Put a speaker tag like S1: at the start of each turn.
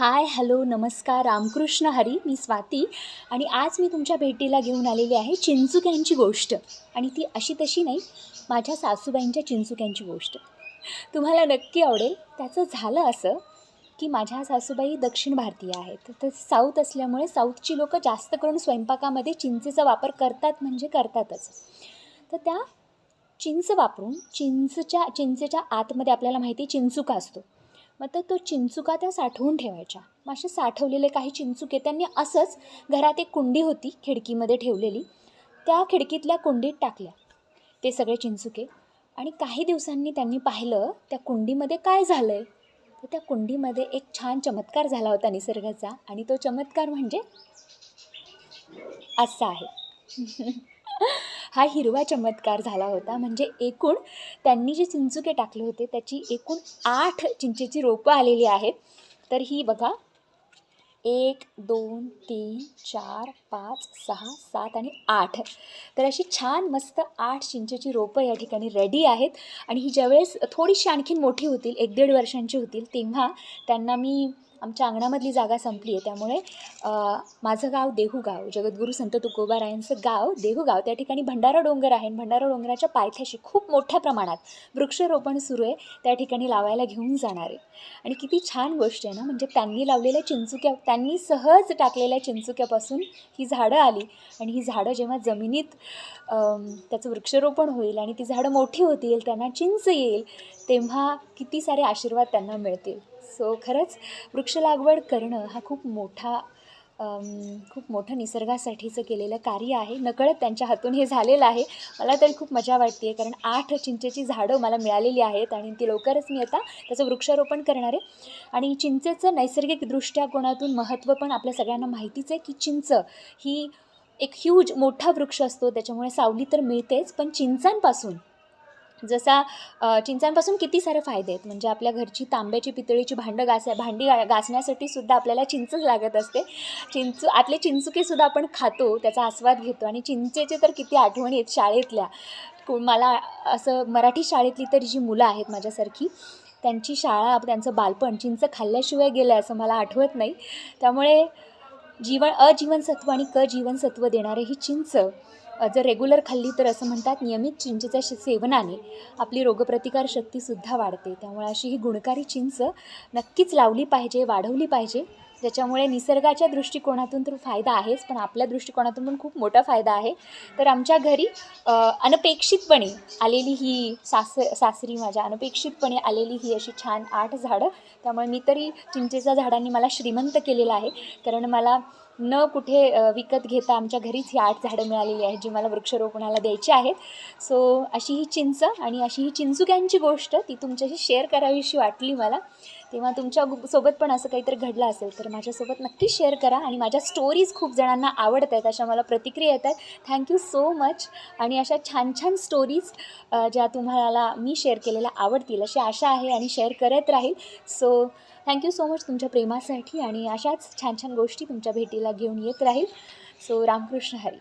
S1: Hi hello नमस्कार रामकृष्ण हरी मी स्वाती. आणि आज मी तुमच्या भेटीला घेऊन आलेली आहे चिंचुक्यांची गोष्ट. आणि ती अशी तशी नाही माझ्या सासूबाईंच्या चिंचुक्यांची गोष्ट. तुम्हाला नक्की आवडेल त्याचं झालं असं की माझ्या सासूबाई दक्षिण भारतीय आहेत. तर साऊथ असल्यामुळे साऊथची लोकं जास्त करून स्वयंपाकामध्ये चिंचेचा वापर करतात म्हणजे करतातच. तर त्या चिंच वापरून चिंचच्या चिंचेच्या आतमध्ये आपल्याला माहिती आहे चिंचुका असतो. मग तर तो चिंचुका त्या साठवून ठेवायच्या. मग असे साठवलेले काही चिंचुके त्यांनी असंच घरात एक कुंडी होती खिडकीमध्ये ठेवलेली. त्या खिडकीतल्या कुंडीत टाकल्या ते सगळे चिंचुके. आणि काही दिवसांनी त्यांनी पाहिलं त्या कुंडीमध्ये काय झालं आहे तर त्या कुंडीमध्ये एक छान चमत्कार झाला होता निसर्गाचा. आणि तो चमत्कार म्हणजे असा आहे. हा हिरवा चमत्कार झाला होता. म्हणजे एकूण त्यांनी जे चिंचुके टाकले होते त्याची एकूण आठ चिंचेची रोपं आलेली आहेत. तर ही बघा. एक दोन तीन चार पाच सहा सात आणि आठ. तर अशी छान मस्त आठ चिंचेची रोपं या ठिकाणी रेडी आहेत. आणि ही ज्यावेळेस थोडीशी आणखीन मोठी होतील एक दीड वर्षांची होतील तेव्हा त्यांना मी आमच्या अंगणामधली जागा संपली आहे. त्यामुळे माझं गाव देहूगाव जगद्गुरू संत तुकोबारायांचं गाव देहूगाव. त्या ठिकाणी भंडारा डोंगर आहे आणि भंडारा डोंगराच्या पायथ्याशी खूप मोठ्या प्रमाणात वृक्षरोपण सुरू आहे. त्या ठिकाणी लावायला घेऊन जाणार आहे. आणि किती छान गोष्ट आहे ना म्हणजे त्यांनी लावलेल्या चिंचुक्या त्यांनी सहज टाकलेल्या चिंचुक्यापासून ही झाडं आली. आणि ही झाडं जेव्हा जमिनीत त्याचं वृक्षरोपण होईल आणि ती झाडं मोठी होतील त्यांना चिंच येईल तेव्हा किती सारे आशीर्वाद त्यांना मिळतील. सो खरंच वृक्ष लागवड करणं हा खूप मोठा खूप मोठं निसर्गासाठीचं केलेलं कार्य आहे. नकळत त्यांच्या हातून हे झालेलं आहे. मला तरी खूप मजा वाटते कारण आठ चिंचेची झाडं मला मिळालेली आहेत आणि ती लवकरच मी आता त्याचं वृक्षारोपण करणार आहे. आणि चिंचेचं नैसर्गिकदृष्ट्याकोणातून महत्त्व पण आपल्या सगळ्यांना माहितीच आहे की चिंच ही एक ह्यूज मोठा वृक्ष असतो. त्याच्यामुळे सावली तर मिळतेच पण चिंचांपासून जसा चिंचांपासून किती सारे फायदे आहेत? म्हणजे आपल्या घरची तांब्याची पितळीची भांडं घास भांडी गा घासण्यासाठी सुद्धा आपल्याला चिंचच लागत असते. चिंच आतले चिंचुकेसुद्धा आपण खातो त्याचा आस्वाद घेतो. आणि चिंचेचे तर किती आठवणी आहेत शाळेतल्या. मला असं मराठी शाळेतली तर जी मुलं आहेत माझ्यासारखी त्यांची शाळा त्यांचं बालपण चिंच खाल्ल्याशिवाय गेलं असं मला आठवत नाही. त्यामुळे जीवन अजीवनसत्व आणि क जीवनसत्व देणारे ही चिंच जर रेग्युलर खाल्ली तर असं म्हणतात नियमित चिंचेच्या सेवनाने आपली रोगप्रतिकार शक्तीसुद्धा वाढते. त्यामुळे अशी ही गुणकारी चिंच नक्कीच लावली पाहिजे वाढवली पाहिजे. ज्याच्यामुळे निसर्गाच्या दृष्टिकोनातून तर फायदा आहेच पण आपल्या दृष्टिकोनातून पण खूप मोठा फायदा आहे. तर आमच्या घरी अनपेक्षितपणे आलेली ही सास सासरी माझ्या अनपेक्षितपणे आलेली ही अशी छान आठ झाडं. त्यामुळे मी तरी चिंचेच्या झाडांनी मला श्रीमंत केलेलं आहे. कारण मला न कुठे विकत घेता आमच्या घरीच ही आठ झाडं मिळालेली आहेत जी मला वृक्षारोपणाला द्यायची आहेत. सो अशी ही चिंच आणि अशी ही चिंचुक्यांची गोष्ट ती तुमच्याशी शेअर करावीशी वाटली मला. तेव्हा तुमच्या गु- सोबत पण असं काहीतरी घडलं असेल तर माझ्यासोबत नक्की शेअर करा आणि माझ्या स्टोरीज खूप जणांना आवडत आहेत अशा मला प्रतिक्रिया येत आहेत. थँक्यू सो मच आणि अशा छान छान स्टोरीज ज्या तुम्हाला मी शेअर केलेल्या आवडतील अशी आशा आहे आणि शेअर करत राहील. सो थँक्यू सो मच तुमच्या प्रेमासाठी आणि अशाच छान छान गोष्टी तुमच्या भेटीला घेऊन येत राहील. सो रामकृष्ण हरी.